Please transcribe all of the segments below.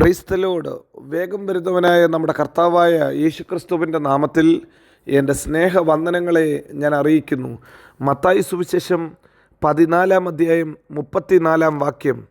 ക്രൈസ്തലോട് വേഗം വരുന്നവനായ നമ്മുടെ കർത്താവായ യേശുക്രിസ്തുവിന്റെ നാമത്തിൽ എന്റെ സ്നേഹവന്ദനങ്ങളെ ഞാൻ അറിയിക്കുന്നു. മത്തായി സുവിശേഷം പതിനാലാം അധ്യായം മുപ്പത്തിനാലാം വാക്യം.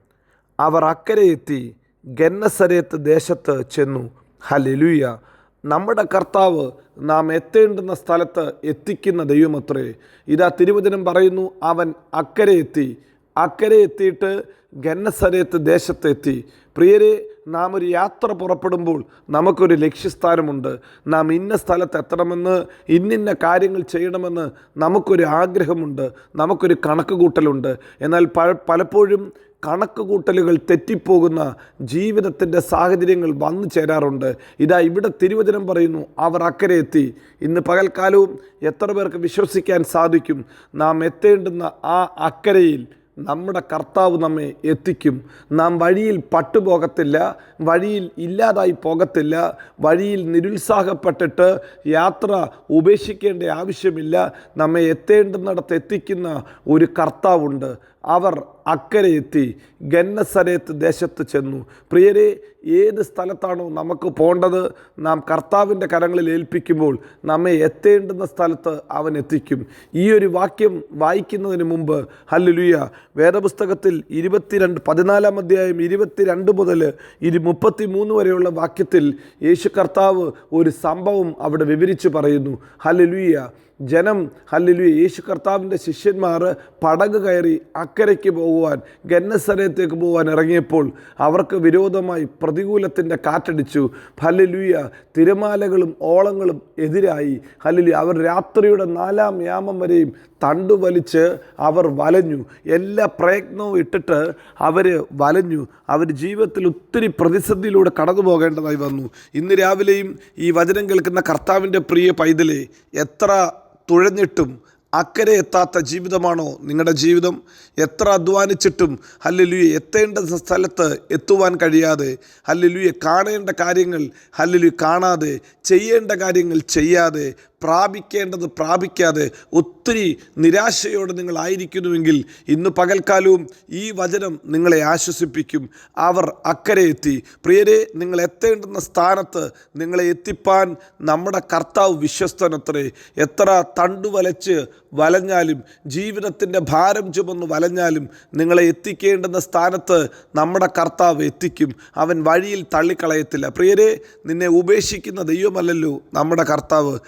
അവർ അക്കരെ എത്തി ഗന്നസരയത്ത് ദേശത്ത് ചെന്നു. ഹലലുയ നമ്മുടെ കർത്താവ് നാം എത്തേണ്ടുന്ന സ്ഥലത്ത് എത്തിക്കുന്ന ദൈവമത്രേ. ഇതാ തിരുവചനം പറയുന്നു അവൻ അക്കരെ എത്തി. അക്കരെ എത്തിയിട്ട് ഗന്നസരത്ത് ദേശത്തെത്തി പ്രിയരെ നാം ഒരു യാത്ര പുറപ്പെടുമ്പോൾ നമുക്കൊരു ലക്ഷ്യസ്ഥാനമുണ്ട്. നാം ഇന്ന സ്ഥലത്ത് എത്തണമെന്ന് ഇന്നിന്ന കാര്യങ്ങൾ ചെയ്യണമെന്ന് നമുക്കൊരു ആഗ്രഹമുണ്ട്. നമുക്കൊരു കണക്ക് കൂട്ടലുണ്ട് എന്നാൽ പലപ്പോഴും കണക്ക് കൂട്ടലുകൾ തെറ്റിപ്പോകുന്ന ജീവിതത്തിന്റെ സാഹചര്യങ്ങൾ വന്നു ചേരാറുണ്ട്. ഇതാ ഇവിടെ തിരുവചനം പറയുന്നു അവർ അക്കരെ എത്തി. ഇന്ന് പകൽക്കാലവും എത്ര പേർക്ക് വിശ്വസിക്കാൻ സാധിക്കും? നാം എത്തേണ്ടുന്ന ആ അക്കരയിൽ നമ്മുടെ കർത്താവ് നമ്മെ എത്തിക്കും. നാം വഴിയിൽ പട്ടുപോകത്തില്ല വഴിയിൽ ഇല്ലാതായി പോകത്തില്ല വഴിയിൽ നിരുത്സാഹപ്പെട്ടിട്ട് യാത്ര ഉപേക്ഷിക്കേണ്ട ആവശ്യമില്ല. നമ്മെ എത്തേണ്ടുന്നിടത്ത് എത്തിക്കുന്ന ഒരു കർത്താവുണ്ട്. അവർ അക്കരെ എത്തി ഗന്നസരത്ത് ദേശത്ത് ചെന്നു. പ്രിയരെ ഏത് സ്ഥലത്താണോ നമുക്ക് പോകേണ്ടത് നാം കർത്താവിന്റെ കരങ്ങളിൽ ഏൽപ്പിക്കുമ്പോൾ നമ്മെ എത്തേണ്ടുന്ന സ്ഥലത്ത് അവൻ എത്തിക്കും. ഈ ഒരു വാക്യം വായിക്കുന്നതിന് മുമ്പ് ഹല്ലുലുയ വേദപുസ്തകത്തിൽ ഇരുപത്തിരണ്ട് പതിനാലാം അധ്യായം ഇരുപത്തിരണ്ട് മുതൽ ഇരു മുപ്പത്തി മൂന്ന് വരെയുള്ള വാക്യത്തിൽ യേശു കർത്താവ് ഒരു സംഭവം അവിടെ വിവരിച്ചു പറയുന്നു. ഹല്ലുലുയ ജനം ഹല്ലിലു യേശു കർത്താവിന്റെ ശിഷ്യന്മാർ പടക് കയറി അക്കരയ്ക്ക് പോകുവാൻ ഗന്നസരയത്തേക്ക് പോകാൻ ഇറങ്ങിയപ്പോൾ അവർക്ക് വിരോധമായി പ്രതികൂലത്തിന്റെ കാറ്റടിച്ചു. ഹല്ലിലുയ തിരമാലകളും ഓളങ്ങളും എതിരായി. ഹല്ലിലു അവർ രാത്രിയുടെ നാലാം യാമം വരെയും തണ്ടു വലിച്ച് അവർ വലഞ്ഞു. എല്ലാ പ്രയത്നവും ഇട്ടിട്ട് അവർ വലഞ്ഞു. അവർ ജീവിതത്തിൽ ഒത്തിരി പ്രതിസന്ധിയിലൂടെ കടന്നു പോകേണ്ടതായി വന്നു. ഇന്ന് രാവിലെയും ഈ വചനം കേൾക്കുന്ന കർത്താവിന്റെ പ്രിയ പൈതലെ എത്ര തുഴഞ്ഞിട്ടും അക്കരെ എത്താത്ത ജീവിതമാണോ നിങ്ങളുടെ ജീവിതം? എത്ര അധ്വാനിച്ചിട്ടും ഹല്ലുലുയെ എത്തേണ്ട സ്ഥലത്ത് എത്തുവാൻ കഴിയാതെ ഹല്ലുലുയെ കാണേണ്ട കാര്യങ്ങൾ ഹല്ലുലു കാണാതെ ചെയ്യേണ്ട കാര്യങ്ങൾ ചെയ്യാതെ പ്രാപിക്കേണ്ടത് പ്രാപിക്കാതെ ഒത്തിരി നിരാശയോടെ നിങ്ങളായിരിക്കുന്നുവെങ്കിൽ ഇന്ന് പകൽക്കാലവും ഈ വചനം നിങ്ങളെ ആശ്വസിപ്പിക്കും. അവർ അക്കരെ എത്തി. പ്രിയരെ നിങ്ങൾ എത്തേണ്ടുന്ന സ്ഥാനത്ത് നിങ്ങളെ എത്തിപ്പാൻ നമ്മുടെ കർത്താവ് വിശ്വസ്തനത്രേ. എത്ര തണ്ടുവലച്ച് വലഞ്ഞാലും ജീവിതത്തിന്റെ ഭാരം ചുമന്ന് വലഞ്ഞാലും നിങ്ങളെ എത്തിക്കേണ്ടുന്ന സ്ഥാനത്ത് നമ്മുടെ കർത്താവ് എത്തിക്കും. അവൻ വഴിയിൽ തള്ളിക്കളയത്തില്ല. പ്രിയരെ നിന്നെ ഉപേക്ഷിക്കുന്ന ദൈവമല്ലല്ലോ നമ്മുടെ കർത്താവ്.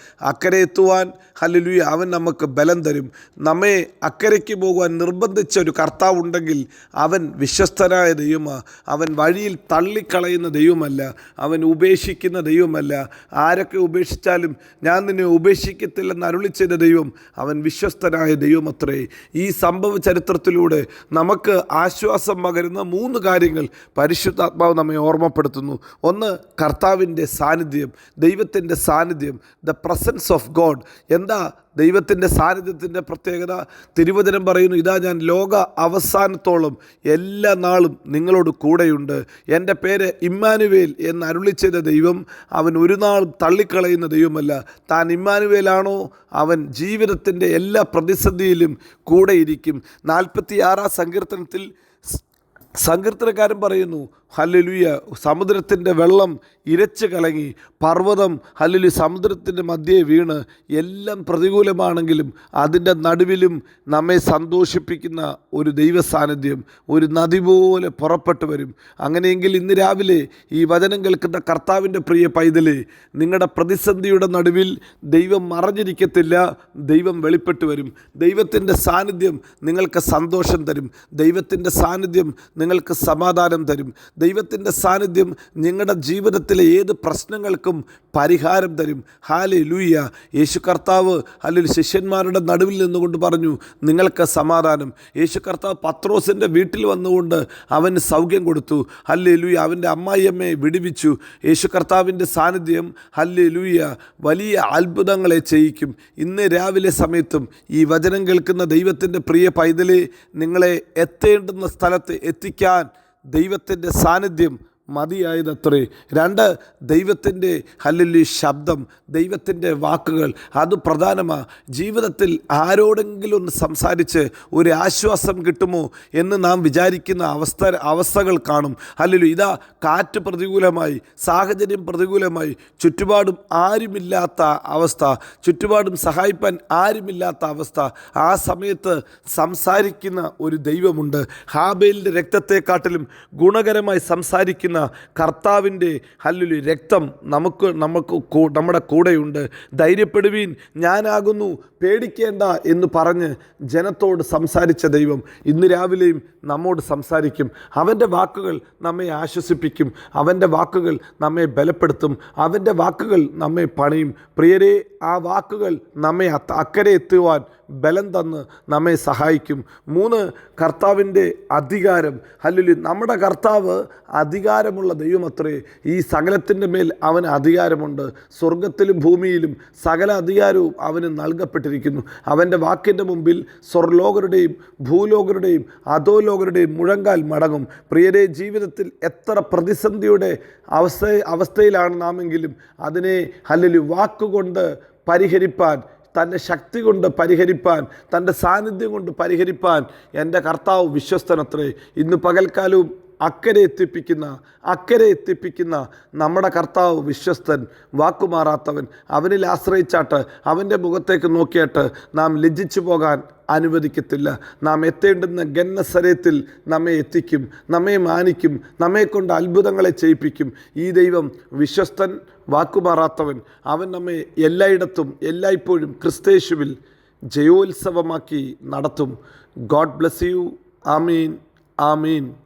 അക്കരെ എത്തുവാൻ ഹലലുയ അവൻ നമുക്ക് ബലം തരും. നമ്മെ അക്കരയ്ക്ക് പോകുവാൻ നിർബന്ധിച്ച ഒരു കർത്താവ് ഉണ്ടെങ്കിൽ അവൻ വിശ്വസ്തനായ ദൈവമാണ് അവൻ വഴിയിൽ തള്ളിക്കളയുന്ന ദൈവമല്ല. അവൻ ഉപേക്ഷിക്കുന്ന ദൈവമല്ല. ആരൊക്കെ ഉപേക്ഷിച്ചാലും ഞാൻ നിന്നെ ഉപേക്ഷിക്കത്തില്ലെന്ന് അരുളി ദൈവം അവൻ വിശ്വസ്തനായ ദൈവമത്രേ. ഈ സംഭവ ചരിത്രത്തിലൂടെ നമുക്ക് ആശ്വാസം പകരുന്ന മൂന്ന് കാര്യങ്ങൾ പരിശുദ്ധാത്മാവ് നമ്മെ ഓർമ്മപ്പെടുത്തുന്നു. ഒന്ന് കർത്താവിന്റെ സാന്നിധ്യം ദൈവത്തിന്റെ സാന്നിധ്യം ദ പ്രസൻസ് ഓഫ് ഗോഡ് എന്താ ദൈവത്തിന്റെ സാന്നിധ്യത്തിന്റെ പ്രത്യേകത? തിരുവചനം പറയുന്നു ഇതാ ഞാൻ ലോക അവസാനത്തോളം എല്ലാ നാളും നിങ്ങളോട് കൂടെയുണ്ട്. എന്റെ പേര് ഇമ്മാനുവേൽ എന്ന് അരുളി ദൈവം അവൻ ഒരു നാളും തള്ളിക്കളയുന്ന ദൈവമല്ല. താൻ ഇമ്മാനുവേലാണോ? അവൻ ജീവിതത്തിന്റെ എല്ലാ പ്രതിസന്ധിയിലും കൂടെയിരിക്കും. നാൽപ്പത്തി ആറാം സങ്കീർത്തനത്തിൽ സങ്കീർത്തനക്കാരൻ പറയുന്നു ഹല്ലുലുയ. സമുദ്രത്തിന്റെ വെള്ളം ഇരച്ച് കലങ്ങി. പർവതം ഹല്ലുലി സമുദ്രത്തിന്റെ മധ്യേ വീണ്. എല്ലാം പ്രതികൂലമാണെങ്കിലും അതിന്റെ നടുവിലും നമ്മെ സന്തോഷിപ്പിക്കുന്ന ഒരു ദൈവ സാന്നിധ്യം ഒരു നദി പോലെ പുറപ്പെട്ടു വരും. അങ്ങനെയെങ്കിൽ ഇന്ന് രാവിലെ ഈ വചനം കേൾക്കുന്ന കർത്താവിന്റെ പ്രിയ പൈതലേ നിങ്ങളുടെ പ്രതിസന്ധിയുടെ നടുവിൽ ദൈവം മറഞ്ഞിരിക്കത്തില്ല ദൈവം വെളിപ്പെട്ടു വരും. ദൈവത്തിന്റെ സാന്നിധ്യം നിങ്ങൾക്ക് സന്തോഷം തരും. ദൈവത്തിന്റെ സാന്നിധ്യം നിങ്ങൾക്ക് സമാധാനം തരും. ദൈവത്തിന്റെ സാന്നിധ്യം നിങ്ങളുടെ ജീവിതത്തിലെ ഏത് പ്രശ്നങ്ങൾക്കും പരിഹാരം തരും. ഹാലെ ലൂയ യേശു കർത്താവ് അല്ലെങ്കിൽ ശിഷ്യന്മാരുടെ നടുവിൽ നിന്നുകൊണ്ട് പറഞ്ഞു നിങ്ങൾക്ക് സമാധാനം. യേശു കർത്താവ് പത്രോസിന്റെ വീട്ടിൽ വന്നുകൊണ്ട് അവന് സൗഖ്യം കൊടുത്തു. ഹല്ലേ ലൂയ അവന്റെ അമ്മായിയമ്മയെ വിടുവിച്ചു. യേശു കർത്താവിന്റെ സാന്നിധ്യം ഹല്ലേ ലൂയ വലിയ അത്ഭുതങ്ങളെ ചെയ്യിക്കും. ഇന്ന് രാവിലെ സമയത്തും ഈ വചനം കേൾക്കുന്ന ദൈവത്തിന്റെ പ്രിയ പൈതലെ നിങ്ങളെ എത്തേണ്ടുന്ന സ്ഥലത്ത് എത്തിക്കാൻ ദൈവത്തിന്റെ സാന്നിധ്യം മതിയായതത്രേ. രണ്ട് ദൈവത്തിന്റെ ഹല്ലുലി ശബ്ദം ദൈവത്തിന്റെ വാക്കുകൾ. അത് പ്രധാനമാണ് ജീവിതത്തിൽ ആരോടെങ്കിലും ഒന്ന് സംസാരിച്ച് ഒരു ആശ്വാസം കിട്ടുമോ എന്ന് നാം വിചാരിക്കുന്ന അവസ്ഥ അവസ്ഥകൾ കാണും. ഹല്ലുലു ഇതാ കാറ്റ് പ്രതികൂലമായി സാഹചര്യം പ്രതികൂലമായി. ചുറ്റുപാടും ആരുമില്ലാത്ത അവസ്ഥ. ചുറ്റുപാടും സഹായിപ്പാൻ ആരുമില്ലാത്ത അവസ്ഥ. ആ സമയത്ത് സംസാരിക്കുന്ന ഒരു ദൈവമുണ്ട്. ഹാബേലിന്റെ രക്തത്തെക്കാട്ടിലും ഗുണകരമായി സംസാരിക്കുന്ന കർത്താവിന്റെ ഹല്ലുലി രക്തം നമുക്ക് നമുക്ക് നമ്മുടെ കൂടെയുണ്ട്. ധൈര്യപ്പെടുവീൻ ഞാനാകുന്നു പേടിക്കേണ്ട എന്ന് പറഞ്ഞ് ജനത്തോട് സംസാരിച്ച ദൈവം ഇന്ന് രാവിലെയും നമ്മോട് സംസാരിക്കും. അവന്റെ വാക്കുകൾ നമ്മെ ആശ്വസിപ്പിക്കും. അവന്റെ വാക്കുകൾ നമ്മെ ബലപ്പെടുത്തും. അവന്റെ വാക്കുകൾ നമ്മെ പണിയും. പ്രിയരെ ആ വാക്കുകൾ നമ്മെ അക്കരെ എത്തുവാൻ ബലം തന്ന് നമ്മെ സഹായിക്കും. മൂന്ന് കർത്താവിന്റെ അധികാരം. അല്ലെങ്കിൽ നമ്മുടെ കർത്താവ് അധികാരമുള്ള ദൈവമത്രേ ഈ സകലത്തിന്റെ മേൽ അവന് അധികാരമുണ്ട്. സ്വർഗത്തിലും ഭൂമിയിലും സകല അധികാരവും അവന് നൽകപ്പെട്ടിരിക്കുന്നു. അവന്റെ വാക്കിന്റെ മുമ്പിൽ സ്വർലോകരുടെയും ഭൂലോകരുടെയും അധോലോകരുടെയും മുഴങ്കാൽ മടങ്ങും. പ്രിയരെ ജീവിതത്തിൽ എത്ര പ്രതിസന്ധിയുടെ അവസ്ഥ അവസ്ഥയിലാണ് നാമെങ്കിലും അതിനെ അല്ലെങ്കിൽ വാക്കുകൊണ്ട് പരിഹരിപ്പാൻ തന്റെ ശക്തി കൊണ്ട് പരിഹരിപ്പാൻ തന്റെ സാന്നിധ്യം കൊണ്ട് പരിഹരിപ്പാൻ എന്റെ കർത്താവ് വിശ്വസ്തനത്രേ ഇന്ന് പകൽക്കാലവും അക്കരെ എത്തിപ്പിക്കുന്ന അക്കരെ എത്തിപ്പിക്കുന്ന നമ്മുടെ കർത്താവ് വിശ്വസ്തൻ വാക്കുമാറാത്തവൻ അവനിൽ ആശ്രയിച്ചാട്ട് അവന്റെ മുഖത്തേക്ക് നോക്കിയിട്ട് നാം ലജ്ജിച്ചു പോകാൻ അനുവദിക്കത്തില്ല. നാം എത്തേണ്ടുന്ന ഗന്നസരയത്തിൽ നമ്മെ എത്തിക്കും നമ്മെ മാനിക്കും നമ്മെ കൊണ്ട് അത്ഭുതങ്ങളെ ചെയ്യിപ്പിക്കും. ഈ ദൈവം വിശ്വസ്തൻ വാക്കുമാറാത്തവൻ അവൻ നമ്മെ എല്ലായിടത്തും എല്ലായ്പ്പോഴും ക്രിസ്തേശുവിൽ ജയോത്സവമാക്കി നടത്തും. God bless you. Amin. Amin.